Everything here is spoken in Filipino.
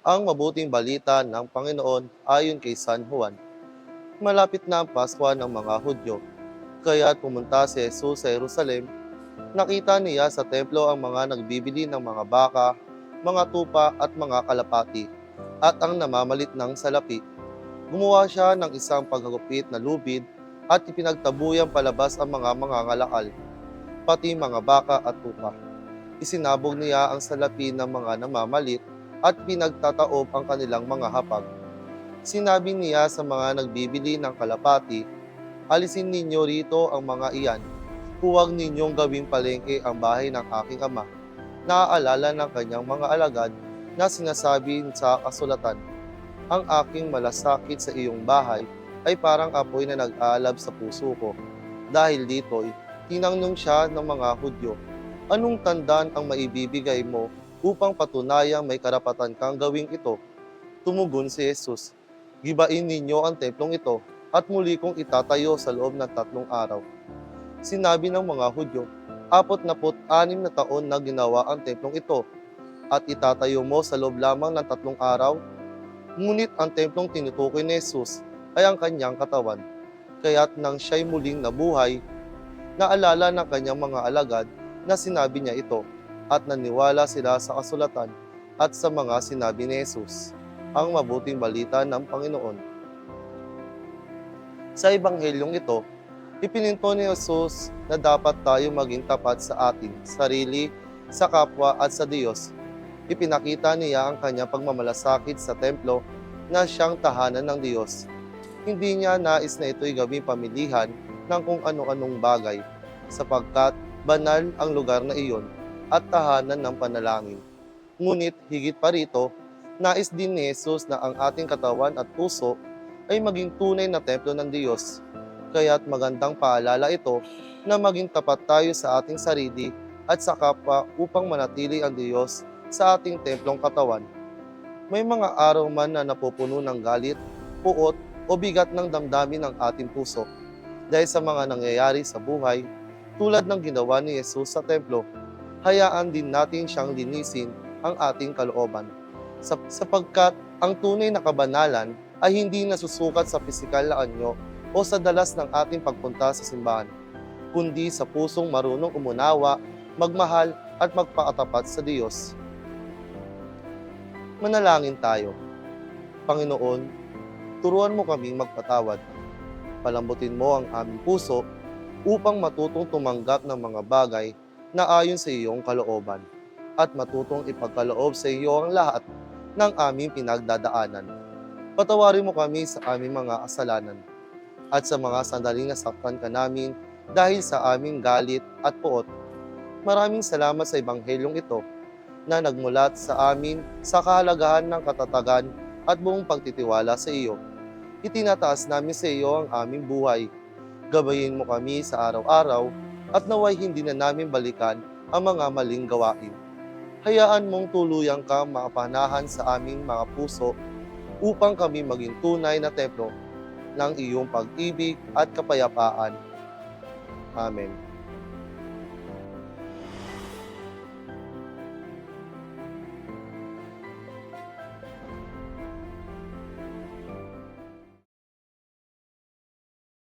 ang mabuting balita ng Panginoon ayon kay San Juan. Malapit na ang Pasko ng mga Hudyo, kaya pumunta si Jesus sa Jerusalem. Nakita niya sa templo ang mga nagbibili ng mga baka, mga tupa at mga kalapati, at ang namamalit ng salapi. Gumawa siya ng isang paghagupit na lubid at ipinagtabuyang palabas ang mga mangangalakal, pati mga baka at tupa. Isinabog niya ang salapi ng mga namamalit at pinagtataob ang kanilang mga hapag. Sinabi niya sa mga nagbibili ng kalapati, Alisin ninyo rito ang mga iyan. Huwag ninyong gawing palengke ang bahay ng aking ama. Naaalala ng kanyang mga alagad na sinasabi sa kasulatan, Ang aking malasakit sa iyong bahay ay parang apoy na nag-aalab sa puso ko. Dahil dito'y tinanong siya ng mga Hudyo, Anong tandaan ang maibibigay mo upang patunayang may karapatan kang gawing ito. Tumugon si Jesus, Gibain ninyo ang templong ito at muli kong itatayo sa loob ng tatlong araw. Sinabi ng mga Hudyo, Apot na put anim na taon na ginawa ang templong ito at itatayo mo sa loob lamang ng tatlong araw? Ngunit ang templong tinutukoy ni Jesus ay ang kanyang katawan. Kaya't nang siya'y muling nabuhay, naalala ng kanyang mga alagad na sinabi niya ito at naniwala sila sa kasulatan at sa mga sinabi ni Jesus, ang mabuting balita ng Panginoon. Sa ebanghelyong ito, ipininto ni Jesus na dapat tayo maging tapat sa atin, sarili, sa kapwa at sa Diyos. Ipinakita niya ang kanyang pagmamalasakit sa templo na siyang tahanan ng Diyos. Hindi niya nais na ito'y gawing pamilihan ng kung ano-anong bagay, sapagkat banal ang lugar na iyon at tahanan ng panalangin. Ngunit higit pa rito, nais din ni Jesus na ang ating katawan at puso ay maging tunay na templo ng Diyos. Kaya't magandang paalala ito na maging tapat tayo sa ating sarili at sa kapwa upang manatili ang Diyos sa ating templong katawan. May mga araw man na napupuno ng galit, puot o bigat ng damdamin ng ating puso dahil sa mga nangyayari sa buhay tulad ng ginawa ni Jesus sa templo hayaan din natin siyang linisin ang ating kalooban. Sap- sapagkat ang tunay na kabanalan ay hindi nasusukat sa pisikal na anyo o sa dalas ng ating pagpunta sa simbahan, kundi sa pusong marunong umunawa, magmahal at magpakatapat sa Diyos. Manalangin tayo. Panginoon, turuan mo kaming magpatawad. Palambutin mo ang aming puso upang matutong tumanggap ng mga bagay na ayon sa iyong kalooban at matutong ipagkaloob sa iyo ang lahat ng aming pinagdadaanan. Patawarin mo kami sa aming mga kasalanan at sa mga sandaling nasaktan ka namin dahil sa aming galit at puot. Maraming salamat sa Ebanghelyong ito na nagmulat sa amin sa kahalagahan ng katatagan at buong pagtitiwala sa iyo. Itinataas namin sa iyo ang aming buhay. Gabayin mo kami sa araw-araw at naway hindi na namin balikan ang mga maling gawain. Hayaan mong tuluyang ka makapanahan sa aming mga puso upang kami maging tunay na templo ng iyong pag-ibig at kapayapaan. Amen.